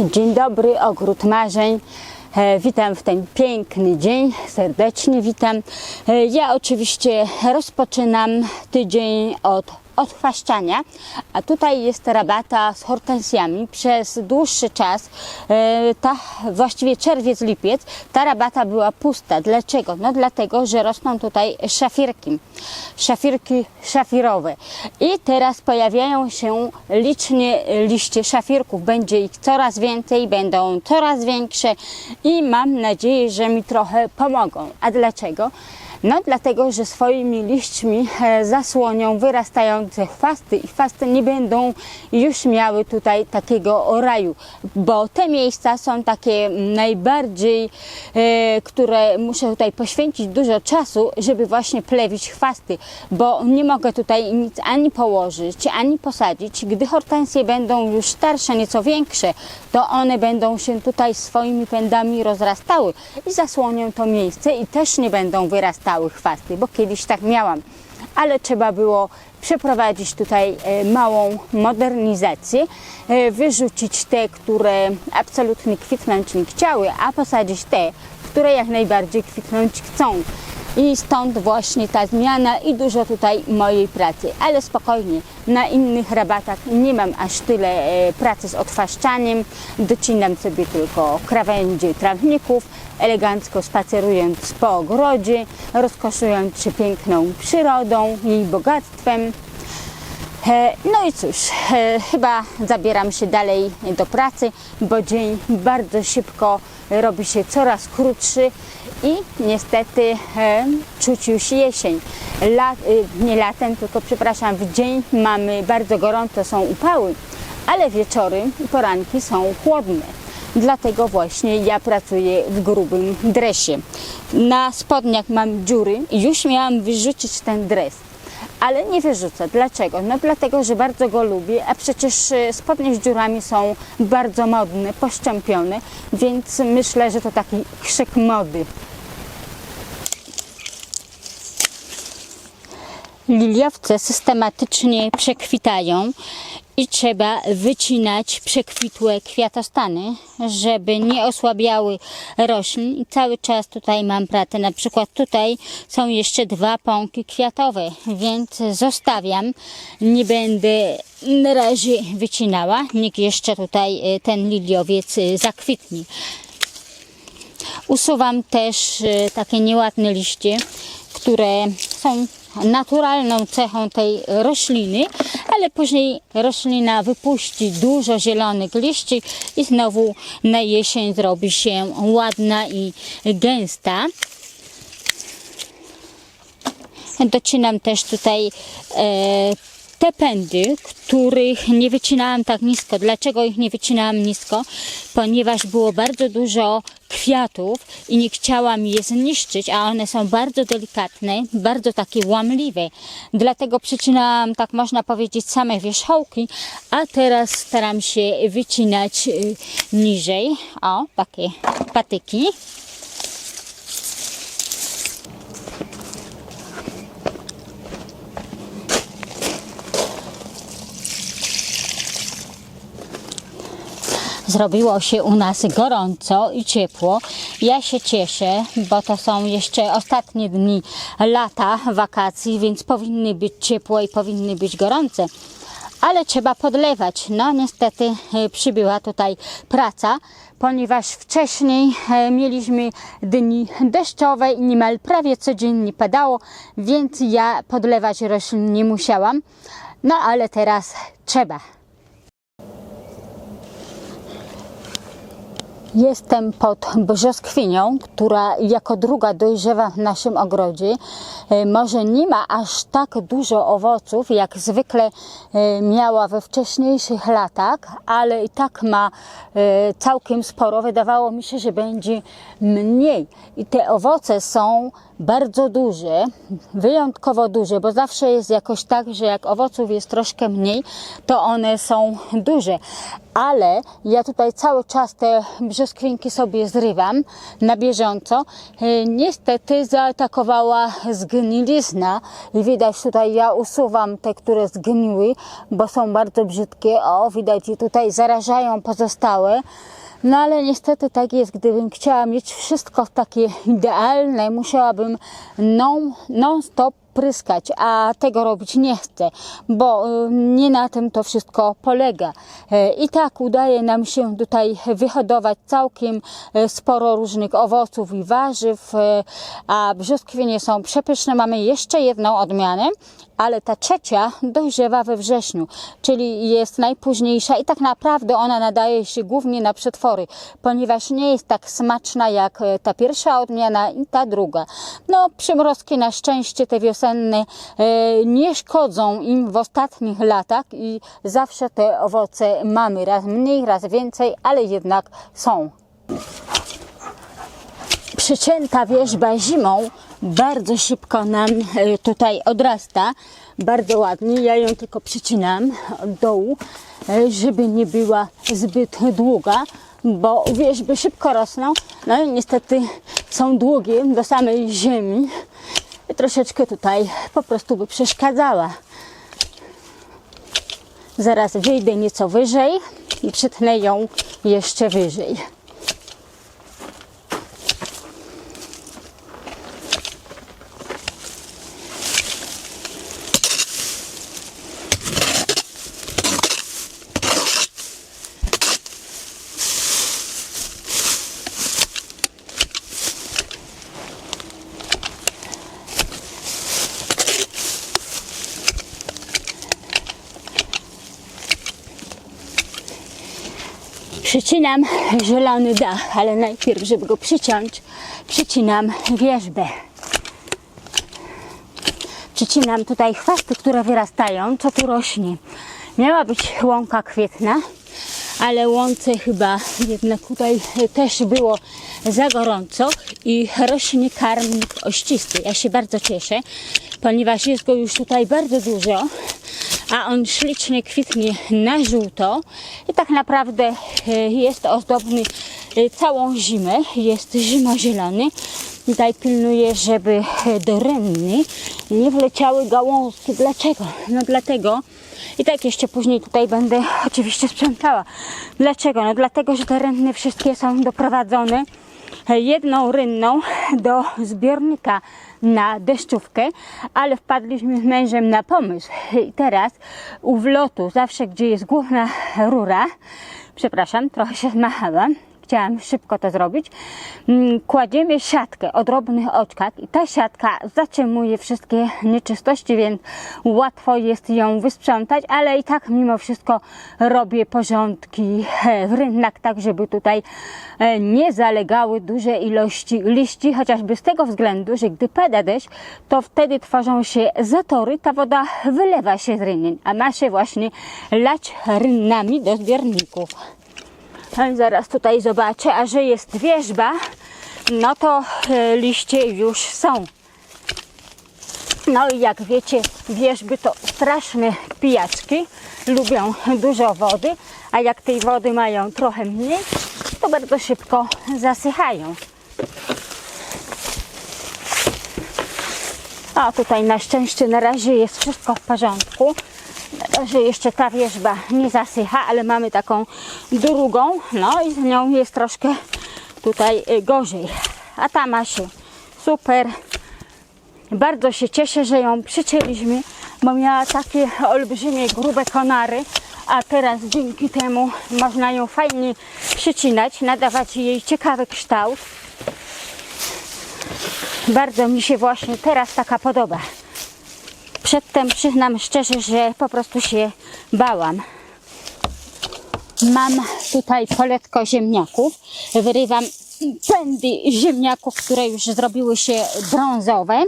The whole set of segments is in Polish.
Dzień dobry, ogród marzeń. E, Witam w ten piękny dzień, serdecznie witam. E, Ja oczywiście rozpoczynam tydzień od odchwaszczania, a tutaj jest rabata z hortensjami. Przez dłuższy czas, e, ta, właściwie czerwiec, lipiec, ta rabata była pusta. Dlaczego? No dlatego, że rosną tutaj szafirki, szafirki szafirowe. I teraz pojawiają się licznie liście szafirków. Będzie ich coraz więcej, będą coraz większe i mam nadzieję, że mi trochę pomogą. A dlaczego? No dlatego, że swoimi liśćmi e, zasłonią wyrastające chwasty i chwasty nie będą już miały tutaj takiego raju, bo te miejsca są takie najbardziej, e, które muszę tutaj poświęcić dużo czasu, żeby właśnie plewić chwasty, bo nie mogę tutaj nic ani położyć, ani posadzić. Gdy hortensje będą już starsze, nieco większe, to one będą się tutaj swoimi pędami rozrastały i zasłonią to miejsce i też nie będą wyrastały chwasty, bo kiedyś tak miałam. Ale trzeba było przeprowadzić tutaj e, małą modernizację, e, wyrzucić te, które absolutnie kwitnąć nie chciały, a posadzić te, które jak najbardziej kwitnąć chcą. I stąd właśnie ta zmiana i dużo tutaj mojej pracy. Ale spokojnie, na innych rabatach nie mam aż tyle e, pracy z odfaszczaniem. Docinam sobie tylko krawędzie trawników, elegancko spacerując po ogrodzie, rozkoszując się piękną przyrodą, jej bogactwem. E, No i cóż, e, chyba zabieram się dalej do pracy, bo dzień bardzo szybko robi się coraz krótszy i niestety czuć już jesień. E, nie latem, tylko przepraszam, w dzień mamy bardzo gorąco, są upały, ale wieczory i poranki są chłodne. Dlatego właśnie ja pracuję w grubym dresie. Na spodniach mam dziury i już miałam wyrzucić ten dres ale nie wyrzucę. Dlaczego? No dlatego, że bardzo go lubię, a przecież e, spodnie z dziurami są bardzo modne, poszczępione, więc myślę, że to taki krzyk mody. Liliowce systematycznie przekwitają i trzeba wycinać przekwitłe kwiatostany, żeby nie osłabiały roślin. I cały czas tutaj mam pracę. Na przykład tutaj są jeszcze dwa pąki kwiatowe, więc zostawiam. Nie będę na razie wycinała. Niech jeszcze tutaj e, ten liliowiec e, zakwitnie. Usuwam też e, takie nieładne liście, które są naturalną cechą tej rośliny, ale później roślina wypuści dużo zielonych liści i znowu na jesień zrobi się ładna i gęsta. Docinam też tutaj e, te pędy, których nie wycinałam tak nisko. Dlaczego ich nie wycinałam nisko? Ponieważ było bardzo dużo kwiatów i nie chciałam je zniszczyć, a one są bardzo delikatne, bardzo takie łamliwe. Dlatego przycinałam, tak można powiedzieć, same wierzchołki, a teraz staram się wycinać y, niżej. O, takie patyki. Zrobiło się u nas gorąco i ciepło. Ja się cieszę, bo to są jeszcze ostatnie dni lata, wakacji, więc powinny być ciepło i powinny być gorące. Ale trzeba podlewać. No niestety e, przybyła tutaj praca, ponieważ wcześniej e, mieliśmy dni deszczowe i niemal prawie codziennie padało, więc ja podlewać roślin nie musiałam. No ale teraz trzeba. Jestem pod brzoskwinią, która jako druga dojrzewa w naszym ogrodzie. E, Może nie ma aż tak dużo owoców, jak zwykle e, miała we wcześniejszych latach, ale i tak ma e, całkiem sporo. Wydawało mi się, że będzie mniej. I te owoce są bardzo duże, wyjątkowo duże, bo zawsze jest jakoś tak, że jak owoców jest troszkę mniej, to one są duże. Ale ja tutaj cały czas te brzoskwinki sobie zrywam na bieżąco. E, Niestety zaatakowała zgnilizna i widać tutaj ja usuwam te, które zgniły, bo są bardzo brzydkie. O, widać i tutaj zarażają pozostałe. No ale niestety tak jest, gdybym chciała mieć wszystko takie idealne, musiałabym non, non-stop pryskać, a tego robić nie chcę, bo y, nie na tym to wszystko polega. E, I tak udaje nam się tutaj wyhodować całkiem e, sporo różnych owoców i warzyw, e, a brzoskwinie są przepyszne. Mamy jeszcze jedną odmianę, ale ta trzecia dojrzewa we wrześniu, czyli jest najpóźniejsza i tak naprawdę ona nadaje się głównie na przetwory, ponieważ nie jest tak smaczna jak e, ta pierwsza odmiana i ta druga. No, przymrozki na szczęście te wiosenne e, nie szkodzą im w ostatnich latach i zawsze te owoce mamy raz mniej, raz więcej, ale jednak są przycięta wierzba zimą bardzo szybko nam e, tutaj odrasta, bardzo ładnie. Ja ją tylko przycinam od dołu, e, żeby nie była zbyt długa, bo wierzby szybko rosną, no i niestety są długie do samej ziemi i troszeczkę tutaj po prostu by przeszkadzała. Zaraz wyjdę nieco wyżej i przytnę ją jeszcze wyżej. Przycinam zielony dach, ale najpierw, żeby go przyciąć, przycinam wierzbę. Przycinam tutaj chwasty, które wyrastają, co tu rośnie. Miała być łąka kwietna, ale łące chyba jednak tutaj też było za gorąco i rośnie karmnik ościsty. Ja się bardzo cieszę, ponieważ jest go już tutaj bardzo dużo, a on ślicznie kwitnie na żółto i tak naprawdę e, jest ozdobny e, całą zimę, jest zimozielony. Tutaj pilnuję, żeby e, do renny nie wleciały gałązki. Dlaczego? No dlatego, i tak jeszcze później tutaj będę oczywiście sprzątała. Dlaczego? No dlatego, że te renny wszystkie są doprowadzone jedną rynną do zbiornika na deszczówkę, ale wpadliśmy z mężem na pomysł. I teraz u wlotu, zawsze gdzie jest główna rura, przepraszam, trochę się zmachałam, chciałam szybko to zrobić, mm, kładziemy siatkę o drobnych oczkach i ta siatka zatrzymuje wszystkie nieczystości, więc łatwo jest ją wysprzątać, ale i tak mimo wszystko robię porządki e, w rynnach, tak żeby tutaj e, nie zalegały duże ilości liści, chociażby z tego względu, że gdy pada deszcz, to wtedy tworzą się zatory, ta woda wylewa się z rynien, a ma się właśnie lać rynnami do zbiorników. Zaraz tutaj zobaczę, a że jest wierzba, no to e, liście już są. No i jak wiecie, wierzby to straszne pijaczki, lubią dużo wody, a jak tej wody mają trochę mniej, to bardzo szybko zasychają. A tutaj na szczęście na razie jest wszystko w porządku że jeszcze ta wierzba nie zasycha, ale mamy taką drugą, no i z nią jest troszkę tutaj y, gorzej. A ta ma się super. Bardzo się cieszę, że ją przycięliśmy, bo miała takie olbrzymie, grube konary, a teraz dzięki temu można ją fajnie przycinać, nadawać jej ciekawy kształt. Bardzo mi się właśnie teraz taka podoba. Przedtem przyznam szczerze, że po prostu się bałam. Mam tutaj poletko ziemniaków. Wyrywam pędy ziemniaków, które już zrobiły się brązowe.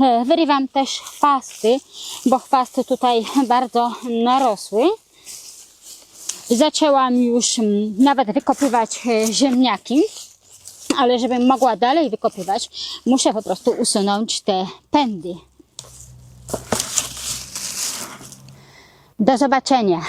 E, Wyrywam też chwasty, bo chwasty tutaj bardzo narosły. Zaczęłam już mm, nawet wykopywać e, ziemniaki, ale żebym mogła dalej wykopywać, muszę po prostu usunąć te pędy. Do zobaczenia.